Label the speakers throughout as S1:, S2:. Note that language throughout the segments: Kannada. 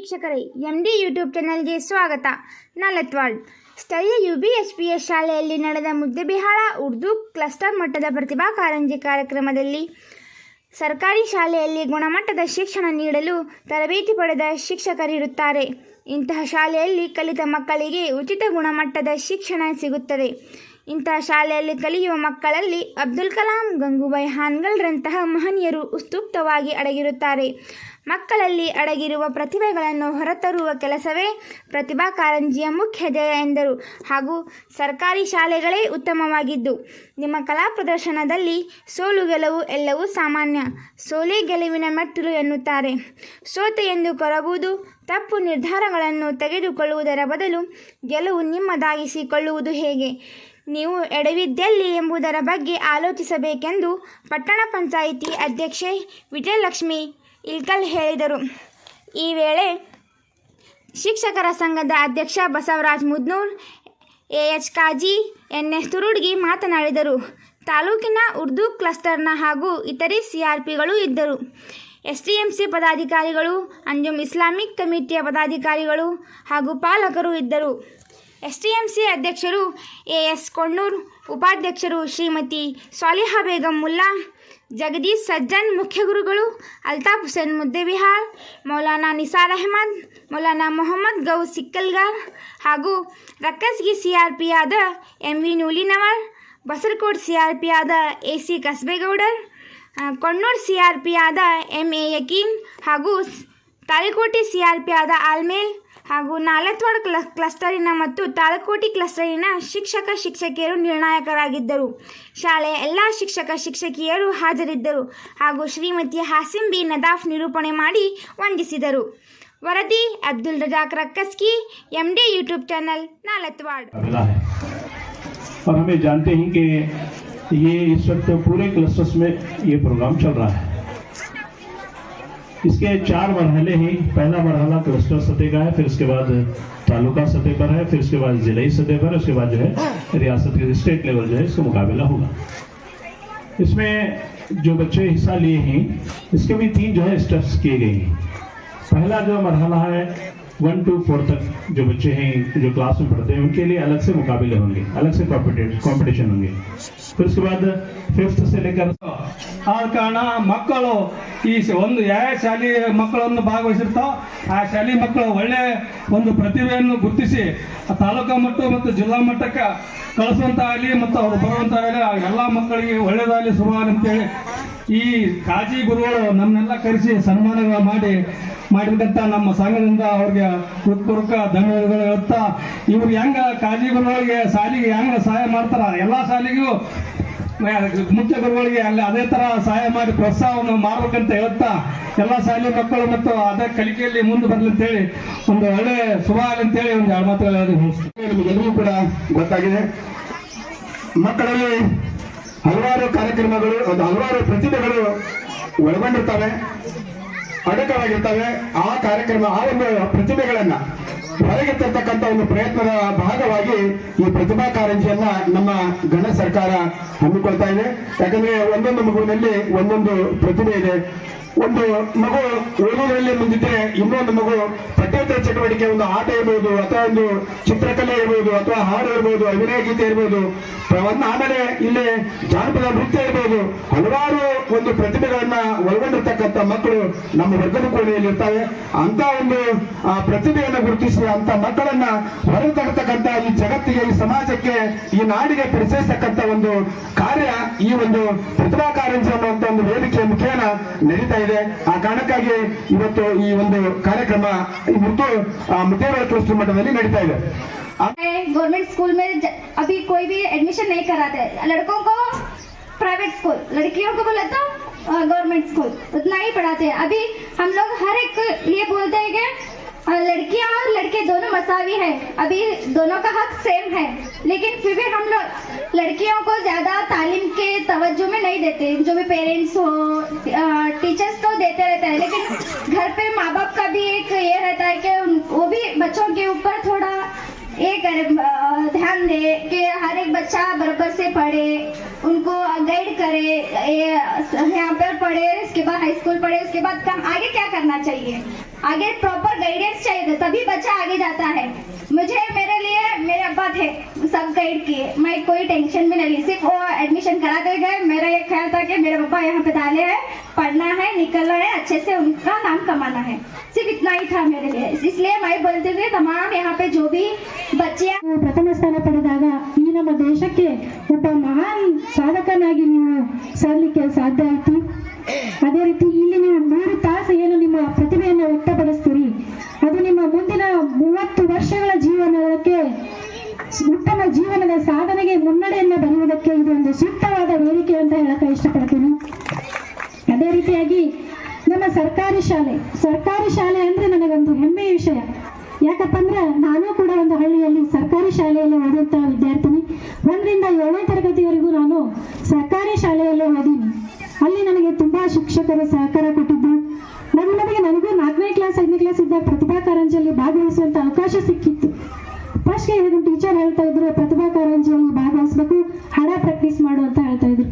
S1: ವೀಕ್ಷಕರೇ ಎಂ ಡಿ ಯೂಟ್ಯೂಬ್ ಚಾನಲ್ಗೆ ಸ್ವಾಗತ. ನಾಲತ್ವಾಳ್. ಸ್ಥಳೀಯ U B H P S ಶಾಲೆಯಲ್ಲಿ ನಡೆದ ಮುದ್ದೆಬಿಹಾಳ ಉರ್ದು ಕ್ಲಸ್ಟರ್ ಮಟ್ಟದ ಪ್ರತಿಭಾ ಕಾರಂಜಿ ಕಾರ್ಯಕ್ರಮದಲ್ಲಿ ಸರ್ಕಾರಿ ಶಾಲೆಯಲ್ಲಿ ಗುಣಮಟ್ಟದ ಶಿಕ್ಷಣ ನೀಡಲು ತರಬೇತಿ ಪಡೆದ ಶಿಕ್ಷಕರಿರುತ್ತಾರೆ. ಇಂತಹ ಶಾಲೆಯಲ್ಲಿ ಕಲಿತ ಮಕ್ಕಳಿಗೆ ಉಚಿತ ಗುಣಮಟ್ಟದ ಶಿಕ್ಷಣ ಸಿಗುತ್ತದೆ. ಇಂತಹ ಶಾಲೆಯಲ್ಲಿ ಕಲಿಯುವ ಮಕ್ಕಳಲ್ಲಿ ಅಬ್ದುಲ್ ಕಲಾಂ, ಗಂಗೂಬಾಯಿ ಹಾನ್ಗಲ್ರಂತಹ ಮಹನೀಯರು ಉಸ್ತುಪ್ತವಾಗಿ ಅಡಗಿರುತ್ತಾರೆ. ಮಕ್ಕಳಲ್ಲಿ ಅಡಗಿರುವ ಪ್ರತಿಭೆಗಳನ್ನು ಹೊರತರುವ ಕೆಲಸವೇ ಪ್ರತಿಭಾ ಕಾರಂಜಿಯ ಮುಖ್ಯ ಧ್ಯೇಯ ಎಂದರು. ಹಾಗೂ ಸರ್ಕಾರಿ ಶಾಲೆಗಳೇ ಉತ್ತಮವಾಗಿದ್ದು, ನಿಮ್ಮ ಕಲಾ ಪ್ರದರ್ಶನದಲ್ಲಿ ಸೋಲು ಗೆಲುವು ಎಲ್ಲವೂ ಸಾಮಾನ್ಯ, ಸೋಲೇ ಗೆಲುವಿನ ಮೆಟ್ಟಿಲು ಎನ್ನುತ್ತಾರೆ. ಸೋತೆ ಎಂದು ಕೊರಗುವುದು, ತಪ್ಪು ನಿರ್ಧಾರಗಳನ್ನು ತೆಗೆದುಕೊಳ್ಳುವುದರ ಬದಲು ಗೆಲುವು ನಿಮ್ಮದಾಗಿಸಿಕೊಳ್ಳುವುದು ಹೇಗೆ? ನೀವು ಎಡವಿದ್ದಲ್ಲಿ ಎಂಬುದರ ಬಗ್ಗೆ ಆಲೋಚಿಸಬೇಕೆಂದು ಪಟ್ಟಣ ಪಂಚಾಯಿತಿ ಅಧ್ಯಕ್ಷೆ ವಿಜಯಲಕ್ಷ್ಮಿ ಇಲ್ಕಲ್ ಹೇಳಿದರು. ಈ ವೇಳೆ ಶಿಕ್ಷಕರ ಸಂಘದ ಅಧ್ಯಕ್ಷ Basavaraj Mudnur A H Kazi N S Turudgi ಮಾತನಾಡಿದರು. ತಾಲೂಕಿನ ಉರ್ದು ಕ್ಲಸ್ಟರ್ನ ಹಾಗೂ ಇತರೆ ಸಿಆರ್ಪಿಗಳು ಇದ್ದರು. ಎಸ್ ಟಿ ಎಂ ಸಿ ಪದಾಧಿಕಾರಿಗಳು ಅಂಜುಮ್ ಇಸ್ಲಾಮಿಕ್ ಕಮಿಟಿಯ ಪದಾಧಿಕಾರಿಗಳು ಹಾಗೂ ಪಾಲಕರು ಇದ್ದರು. ಎಸ್ ಟಿ ಎಂ ಸಿ ಅಧ್ಯಕ್ಷರು ಎ ಎಸ್ ಕೊಣ್ಣೂರ್, ಉಪಾಧ್ಯಕ್ಷರು ಶ್ರೀಮತಿ ಸಾಲಿಹಾ ಬೇಗಂ ಮುಲ್ಲಾ, ಜಗದೀಶ್ ಸಜ್ಜನ್ ಮುಖ್ಯ ಗುರುಗಳು, ಅಲ್ತಾಫ್ ಹುಸೇನ್ ಮುದ್ದೆಬಿಹಾರ್ ಮೌಲಾನಾ ನಿಸಾರ್ ಅಹಮದ್, ಮೌಲಾನಾ ಮೊಹಮ್ಮದ್ ಗೌ ಸಿಕ್ಕಲ್ಗಾರ್ ಹಾಗೂ ರಕ್ಕಸ್ಗಿ ಸಿ ಆರ್ ಪಿ ಆದ M V Nulinavar Basarkot C R P ಆದ A C Kasbegoudar Konnur C R P ಆದ ಎಂ ಎ ಯಕೀನ್ ಹಾಗೂ ತಾಳಿಕೋಟೆ ಸಿ ಆರ್ ಪಿ ಆದ ಆಲ್ಮೇಲ್ ಹಾಗೂ ನಾಲತ್ವಾಡ್ ಕ್ಲ ಕ್ಲಸ್ಟರಿನ ಮತ್ತು ತಾಳಕೋಟಿ ಕ್ಲಸ್ಟರಿನ ಶಿಕ್ಷಕ ಶಿಕ್ಷಕಿಯರು ನಿರ್ಣಾಯಕರಾಗಿದ್ದರು ಶಾಲೆಯ ಎಲ್ಲ ಶಿಕ್ಷಕ ಶಿಕ್ಷಕಿಯರು ಹಾಜರಿದ್ದರು ಹಾಗೂ ಶ್ರೀಮತಿ ಹಾಸಿಂ ಬಿ ನದಾಫ್ ನಿರೂಪಣೆ ಮಾಡಿ ವಂದಿಸಿದರು ವರದಿ Abdul Razak Rakkaski M D YouTube channel Nalatwad
S2: मिला है और हमें जानते हैं कि ये इस वक्त पूरे क्लस्टर्स में ये प्रोग्राम चल रहा है इसके चार मरहले हैं। पहला मरहला क्लस्टर सतह का है, फिर उसके बाद तालुका सतह पर है, फिर उसके बाद ज़िले सतह पर उसके बाद जो है रियासत के स्टेट लेवल जो है इसका मुकाबला होगा। इसमें जो बच्चे हिस्सा लिए हैं, इसके भी तीन जो है स्टेप्स किए गए हैं। पहला जो मरहला है वन टू फोर तक जो बच्चे हैं जो क्लास में पढ़ते हैं उनके लिए अलग से मुकाबले होंगे अलग से कॉम्पिटिशन होंगे फिर उसके बाद फिफ्थ से लेकर
S3: ಆದ ಕಾರಣ ಮಕ್ಕಳು ಈ ಸ- ಒಂದು ಯಾವ ಶಾಲೆ ಮಕ್ಕಳನ್ನು ಭಾಗವಹಿಸಿರ್ತಾವ ಆ ಶಾಲೆ ಮಕ್ಕಳು ಒಳ್ಳೆ ಒಂದು ಪ್ರತಿಭೆಯನ್ನು ಗುರುತಿಸಿ ಆ ತಾಲೂಕಾ ಮಟ್ಟ ಮತ್ತು ಜಿಲ್ಲಾ ಮಟ್ಟಕ್ಕೆ ಕಳಿಸುವಂತಾಗಲಿ ಮತ್ತು ಅವರು ಬರುವಂತಾಗಲಿ ಆ ಎಲ್ಲ ಮಕ್ಕಳಿಗೆ ಒಳ್ಳೆಯದಾಗಲಿ ಶುರುವಾಗಲಿ ಅಂತೇಳಿ ಈ ಕಾಜಿ ಗುರುಗಳು ನಮ್ಮನ್ನೆಲ್ಲ ಕರೆಸಿ ಸನ್ಮಾನಗಳು ಮಾಡಿ ಮಾಡಿದಂತ ನಮ್ಮ ಸಂಘದಿಂದ ಅವ್ರಿಗೆ ಹೃತ್ಪೂರ್ವಕ ಧನ್ಯವಾದಗಳು ಹೇಳ್ತಾ ಇವ್ರು ಹೆಂಗ ಕಾಜಿ ಗುರುಗಳಿಗೆ ಶಾಲೆಗೆ ಹೆಂಗ ಸಹಾಯ ಮಾಡ್ತಾರ ಎಲ್ಲಾ ಶಾಲೆಗೂ ಮುಖ್ಯ ಗುರುಗಳಿಗೆ ಅಲ್ಲಿ ಅದೇ ತರ ಸಹಾಯ ಮಾಡಿ ಪ್ರೋತ್ಸಾಹವನ್ನು ಮಾಡ್ಬೇಕಂತ ಹೇಳ್ತಾ ಎಲ್ಲ ಶಾಲೆ ಮಕ್ಕಳು ಮತ್ತು ಅದೇ ಕಲಿಕೆಯಲ್ಲಿ ಮುಂದೆ ಬರ್ಲಿ ಅಂತೇಳಿ ಒಂದು ಒಳ್ಳೆ ಶುಭ ಆಗಲಿ ಅಂತೇಳಿ ಒಂದು ಎರಡು ಮಾತುಗಳು.
S4: ನಿಮಗೆಲ್ಲರಿಗೂ ಕೂಡ ಗೊತ್ತಾಗಿದೆ ಮಕ್ಕಳಲ್ಲಿ ಹಲವಾರು ಕಾರ್ಯಕ್ರಮಗಳು, ಒಂದು ಹಲವಾರು ಪ್ರತಿಭೆಗಳು ಒಳಗೊಂಡಿರ್ತವೆ, ಅಡಕವಾಗಿರ್ತವೆ. ಆ ಕಾರ್ಯಕ್ರಮ, ಆ ಒಂದು ಪ್ರತಿಭೆಗಳನ್ನ ಹೊರಗೆ ತರ್ತಕ್ಕಂಥ ಒಂದು ಪ್ರಯತ್ನದ ಭಾಗವಾಗಿ ಈ ಪ್ರತಿಭಾ ಕಾರಂಜಿಯನ್ನ ನಮ್ಮ ಗಣ ಸರ್ಕಾರ ಹಮ್ಮಿಕೊಳ್ತಾ ಇದೆ. ಯಾಕಂದ್ರೆ ಒಂದೊಂದು ಮಗುವಿನಲ್ಲಿ ಒಂದೊಂದು ಪ್ರತಿಭೆ ಇದೆ. ಒಂದು ಮಗು ಓದುವುದರಲ್ಲಿ ಮುಂದಿದ್ರೆ ಇನ್ನೊಂದು ಮಗು ಪಠ್ಯೇತರ ಚಟುವಟಿಕೆ ಒಂದು ಆಟ ಇರ್ಬೋದು ಅಥವಾ ಒಂದು ಚಿತ್ರಕಲೆ ಇರ್ಬೋದು ಅಥವಾ ಹಾಡು ಇರ್ಬೋದು ಅಭಿನಯ ಗೀತೆ ಇರ್ಬೋದು. ಆಮೇಲೆ ಇಲ್ಲಿ ಜಾನಪದ ನೃತ್ಯ ಇರ್ಬೋದು. ಹಲವಾರು ಒಂದು ಪ್ರತಿಭೆಗಳನ್ನ ಒಳಗೊಂಡಿರ್ತಕ್ಕಂಥ ಮಕ್ಕಳು ನಮ್ಮ ವರ್ಗದ ಕೋಣೆಯಲ್ಲಿ ಇರ್ತವೆ ಅಂತ ಒಂದು ಆ, ಪ್ರತಿಭೆಯನ್ನ ಗುರುತಿಸಿ ಅಂತ ಮಕ್ಕಳನ್ನ ಹೊರಗೆ ಈ ಜಗತ್ತಿಗೆ ಈ ಸಮಾಜಕ್ಕೆ ಈ ನಾಡಿಗೆ ಪರಿಚಯಿಸ್ತಕ್ಕಂಥ ಒಂದು ಕಾರ್ಯ ಈ ಒಂದು ಪ್ರತಿಭಾ ಕಾರಂಜಿ ಅನ್ನುವಂಥ ಒಂದು ವೇದಿಕೆಯ ಮುಖೇನ ನಡೀತಾ ಇದೆ ಆ ಕಾರಣಕ್ಕಾಗಿ ಇವತ್ತು ಈ ಒಂದು ಕಾರ್ಯಕ್ರಮ ಈ ಉರ್ದು ಮುದ್ದೇವರ ಕ್ಲಸ್ಟರ್ ಮಟ್ಟದಲ್ಲಿ ನಡೀತಾ ಇದೆ ಆ-
S5: गवर्नमेंट स्कूल में ज- अभी कोई भी एडमिशन नहीं कराते लड़कों को प्राइवेट स्कूल लड़कियों को बोले तो गवर्नमेंट स्कूल उतना ही पढ़ाते हैं अभी हम लोग हर एक ये बोलते हैं कि अ, लड़कियाँ और लड़के दोनों मसावी हैं। अभी दोनों का हक सेम है। लेकिन फिर भी हम लोग लड़कियों को ज़्यादा तालीम के तवज्जो में नहीं देते। जो भी पेरेंट्स हो टीचर्स तो देते रहते हैं। लेकिन घर पे माँ बाप का भी एक ये रहता है कि वो भी बच्चों के ऊपर थोड़ा ये करे ध्यान दे कि हर एक बच्चा बराबर से पढ़े, उनको गाइड करे यहाँ पर पढ़े, इसके बाद हाई स्कूल पढ़े, उसके बाद आगे क्या करना चाहिए? आगे प्रॉपर गाइडेंस चाहिए तभी बच्चा आगे जाता है। मुझे मेरे लिए मेरे अब्बा थे सब गाइड किए मैं कोई टेंशन में नहीं ली सिर्फ वो एडमिशन कराते गए मेरा ये ख्याल था कि मेरे पापा यहाँ पे डाले हैं पढ़ना है निकलना है अच्छे से उनका नाम कमाना है सिर्फ इतना ही था मेरे लिए इसलिए मैं बोलती थी तमाम यहाँ पे जो भी बच्चे
S6: ನೀವು ಪ್ರಥಮ ಸ್ಥಾನ ಪಡೆದಾಗ ಈ ನಮ್ಮ ದೇಶಕ್ಕೆ ಒಬ್ಬ ಮಹಾನ್ ಸಾಧಕನಾಗಿ ನೀವು ಸಾಧಲಿಕ್ಕೆ ಸಾಧ್ಯ ಆಯಿತು ಅದೇ ರೀತಿ ಇಲ್ಲಿ ನೀವು ಮೂರು ತಾಸು ಏನು ನಿಮ್ಮ ಪ್ರತಿಭೆಯನ್ನು ವ್ಯಕ್ತಪಡಿಸ್ತೀರಿ ಅದು ನಿಮ್ಮ ಮುಂದಿನ ಮೂವತ್ತು ವರ್ಷಗಳ ಜೀವನಕ್ಕೆ ಉತ್ತಮ ಜೀವನದ ಸಾಧನೆಗೆ ಮುನ್ನಡೆಯನ್ನು ಬರೆಯುವುದಕ್ಕೆ ಇದು ಒಂದು ಸೂಕ್ತವಾದ ವೇದಿಕೆ ಅಂತ ಹೇಳಕ್ಕೆ ಇಷ್ಟಪಡ್ತೀನಿ. ಅದೇ ರೀತಿಯಾಗಿ ನಮ್ಮ ಸರ್ಕಾರಿ ಶಾಲೆ ಸರ್ಕಾರಿ ಶಾಲೆ ಅಂದ್ರೆ ನನಗೊಂದು ಹೆಮ್ಮೆಯ ವಿಷಯ. ಯಾಕಪ್ಪ ಅಂದ್ರೆ ನಾನು ಕೂಡ ಒಂದು ಹಳ್ಳಿಯಲ್ಲಿ ಸರ್ಕಾರಿ ಶಾಲೆಯಲ್ಲಿ ಓದುವಂತ ವಿದ್ಯಾರ್ಥಿನಿ. ಒಂದರಿಂದ ಏಳನೇ ತರಗತಿವರೆಗೂ ನಾನು ಸರ್ಕಾರಿ ಶಾಲೆಯಲ್ಲೇ ಓದೀನಿ. ಅಲ್ಲಿ ನನಗೆ ತುಂಬಾ ಶಿಕ್ಷಕರು ಸಹಕಾರ ಕೊಟ್ಟಿದ್ದು ನನ್ನ ನಮಗೆ ನನಗೂ ನಾಲ್ಕನೇ ಕ್ಲಾಸ್ ಐದನೇ ಕ್ಲಾಸ್ ಇದ್ದಾಗ ಪ್ರತಿಭಾ ಕಾರಂಜಿಯಲ್ಲಿ ಭಾಗವಹಿಸುವಂತ ಅವಕಾಶ ಸಿಕ್ಕಿತ್ತು. ಫಸ್ಟ್ಗೆ ಏನು ಟೀಚರ್ ಹೇಳ್ತಾ ಇದ್ರು, ಪ್ರತಿಭಾ ಕಾರಂಜಿಯಲ್ಲಿ ಭಾಗವಹಿಸ್ಬೇಕು, ಹಣ ಪ್ರಾಕ್ಟೀಸ್ ಮಾಡು ಅಂತ ಹೇಳ್ತಾ ಇದ್ರು.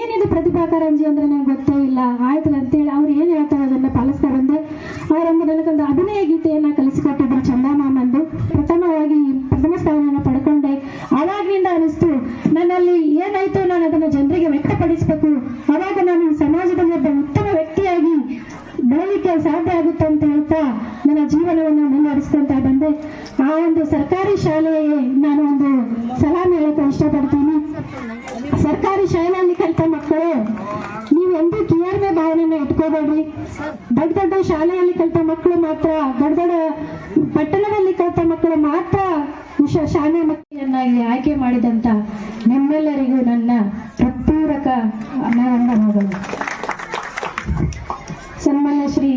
S6: ಏನಿದು ಪ್ರತಿಭಾ ಕಾರಂಜಿ ಅಂದ್ರೆ ನಂಗೆ ಗೊತ್ತೇ ಇಲ್ಲ. ಆಯ್ತು ಅಂತೇಳಿ ಅವ್ರು ಏನು ಹೇಳ್ತಾರೆ ಅದನ್ನ ಪಾಲಿಸ್ತಾ ಬಂದೆ. ಅವರೊಂದು ನನಗೊಂದು ಅಭಿನಯ ಗೀತೆಯನ್ನ ಕಲಿಸಿಕೊಟ್ಟಿದ್ರು ಚಂದಮಾಮಂದು ಪ್ರಥಮವಾಗಿ ಪ್ರಥಮ ಸ್ಥಾನವನ್ನು ಪಡ್ಕೊಂಡೆ. ಅವಾಗಿನಿಂದ ಅನಿಸ್ತು, ನನ್ನಲ್ಲಿ ಏನಾಯ್ತು ನಾನು ಅದನ್ನು ಜನರಿಗೆ ವ್ಯಕ್ತಪಡಿಸಬೇಕು. ಅವಾಗ ನಾನು ಸಮಾಜದಲ್ಲಿ ಒಬ್ಬ ಉತ್ತಮ ವ್ಯಕ್ತಿಯಾಗಿ ಬೆಳಲಿಕ್ಕೆ ಸಾಧ್ಯ ಆಗುತ್ತೆ ಅಂತ ಹೇಳ್ತಾ, ನನ್ನ ಜೀವನವನ್ನು ಮುಂದುವರಿಸ್ಕೊಂತ ಬಂದೆ. ಆ ಒಂದು ಸರ್ಕಾರಿ ಶಾಲೆಗೆ ನಾನು ಒಂದು ಸಲಾಮ್ ಹೇಳಕ್ಕೆ ಇಷ್ಟಪಡ್ತೀನಿ. ಸರ್ಕಾರಿ ಶಾಲೆಯಲ್ಲಿ ಕಲಿತ ಮಕ್ಕಳು, ನೀವು ಎಂದು ಕಿಯರ್ಮೆ ಭಾವನೆನ ಇಟ್ಕೋಬೇಡ್ರಿ ದೊಡ್ಡ ದೊಡ್ಡ ಶಾಲೆಯಲ್ಲಿ ಕಲಿತ ಮಕ್ಕಳು ಮಾತ್ರ, ದೊಡ್ಡ ದೊಡ್ಡ ಪಟ್ಟಣದಲ್ಲಿ ಕಲಿತ ಮಕ್ಕಳು ಮಾತ್ರ ವಿಶ್ವ ಶಾಲೆ ಮಕ್ಕಳನ್ನಾಗಿ ಆಯ್ಕೆ ಮಾಡಿದಂತ ನಿಮ್ಮೆಲ್ಲರಿಗೂ ನನ್ನ ಹೃತ್ಪೂರ್ವಕ ವಂದನೆಗಳು ಸನ್ಮಾನ್ಯ ಶ್ರೀ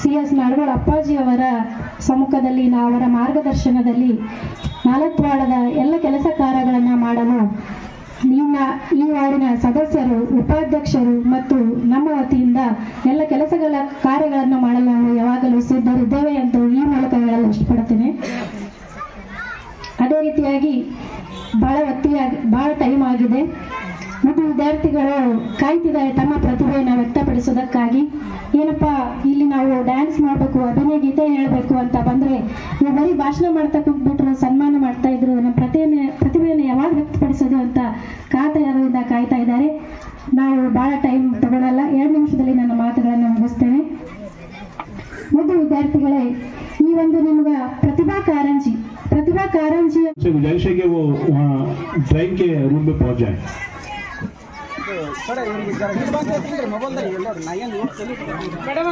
S6: ಸಿ ಎಸ್ ನಾಡಗೋಳ ಅಪ್ಪಾಜಿ ಅವರ ಸಮ್ಮುಖದಲ್ಲಿ ನಾ ಅವರ ಮಾರ್ಗದರ್ಶನದಲ್ಲಿ ನಾಲ್ಕವಾಡದ ಎಲ್ಲ ಕೆಲಸ ಕಾರ್ಯಗಳನ್ನು ಮಾಡಲು ನಿಮ್ಮ ಈ ವಾರ್ಡಿನ ಸದಸ್ಯರು, ಉಪಾಧ್ಯಕ್ಷರು ಮತ್ತು ನಮ್ಮ ವತಿಯಿಂದ ಎಲ್ಲ ಕೆಲಸಗಳ ಕಾರ್ಯಗಳನ್ನು ಮಾಡಲು ನಾವು ಯಾವಾಗಲೂ ಸಿದ್ಧರಿದ್ದೇವೆ ಎಂದು ಈ ಮೂಲಕ ಹೇಳಲು ಇಷ್ಟಪಡ್ತೇನೆ. ಅದೇ ರೀತಿಯಾಗಿ ಬಹಳ ಒತ್ತಿಯಾಗಿ ಬಹಳ ಟೈಮ್ ಆಗಿದೆ. ಮತ್ತು ವಿದ್ಯಾರ್ಥಿಗಳು ಕಾಯ್ತಿದ್ದಾರೆ, ತಮ್ಮ ವ್ಯಕ್ತಪಡಿಸೋದಕ್ಕಾಗಿ ಏನಪ್ಪಾ ಇಲ್ಲಿ ನಾವು ಡ್ಯಾನ್ಸ್ ಮಾಡಬೇಕು ಅಭಿನಯ ಗೀತೆ ಹೇಳಬೇಕು ಅಂತ ಬಂದ್ರೆ ನೀವು ಬರೀ ಭಾಷಣ ಮಾಡ್ತಾ ಕೂತ್ಬಿಟ್ರು ಸನ್ಮಾನ ಮಾಡ್ತಾ ಇದ್ರು ನಮ್ಮ ಪ್ರತಿಭೆಯನ್ನು ಪ್ರತಿಭೆಯನ್ನು ಯಾವಾಗ ವ್ಯಕ್ತಪಡಿಸೋದು ಅಂತ ಕಾತರದಿಂದ ಕಾಯ್ತಾ ಇದ್ದಾರೆ ನಾವು ಬಹಳ ಟೈಮ್ ತಗೊಳ್ಳಲ್ಲ ಎರಡು ನಿಮಿಷದಲ್ಲಿ ನನ್ನ ಮಾತುಗಳನ್ನು ಮುಗಿಸ್ತೇನೆ ಮುದ್ದು ವಿದ್ಯಾರ್ಥಿಗಳೇ ಈ ಒಂದು ನಿಮ್ಗ ಪ್ರತಿಭಾ ಕಾರಂಜಿ ಪ್ರತಿಭಾ ಕಾರಂಜಿ
S2: से गुजारिश है कि वो वहाँ ड्राइंग के रूम में पहुंच जाए ಮೇಡಮ್